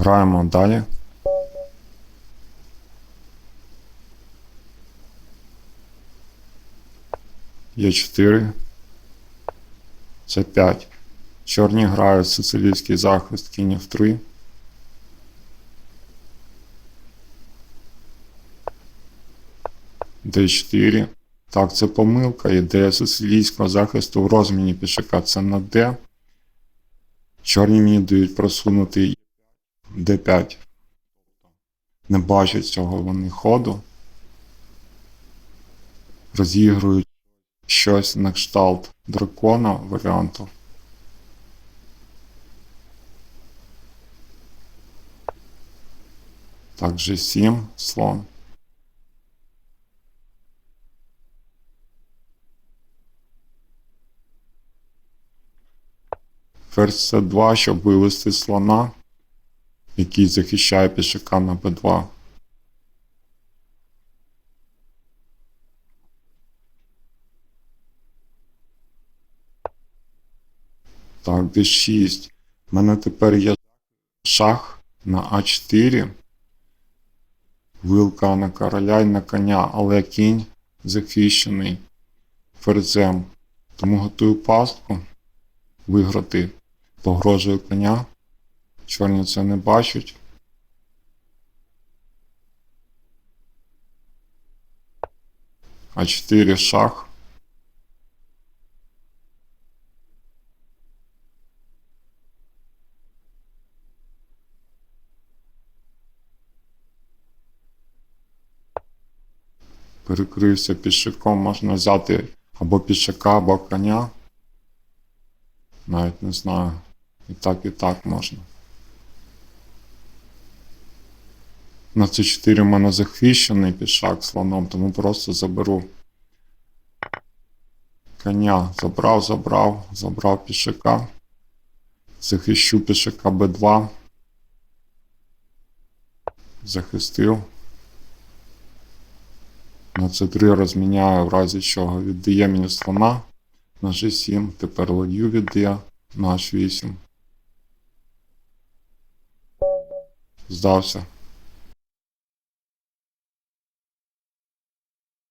Граємо далі. Є 4. Це 5. Чорні грають сицилійський захист кінь в 3. Д4. Так, це помилка. Ідея сицилійського захисту в розміні пішака це на Д. Чорні мені дають просунути Д5. Не бачать цього вони ходу. Розігрують щось на кшталт дракона варіанту. Так, G7, слон. Ферзь С2, щоб вивести слона, який захищає пішака на Б2. Так, d6. У мене тепер є шах на А4. Вилка на короля і на коня, але кінь захищений ферзем. Тому готую пастку виграти. Погрожую коня. Чорні це не бачать. А4 шах. Перекрився пішаком, можна взяти або пішака, або коня. Навіть не знаю. І так, і так можна. На С4 в мене захищений пішак слоном, тому просто заберу коня. Забрав, забрав, забрав пішака. Захищу пішака Б2. Захистив. На С3 розміняю в разі чого. Віддає мені слона на G7. Тепер ладью віддає на H8. Здався.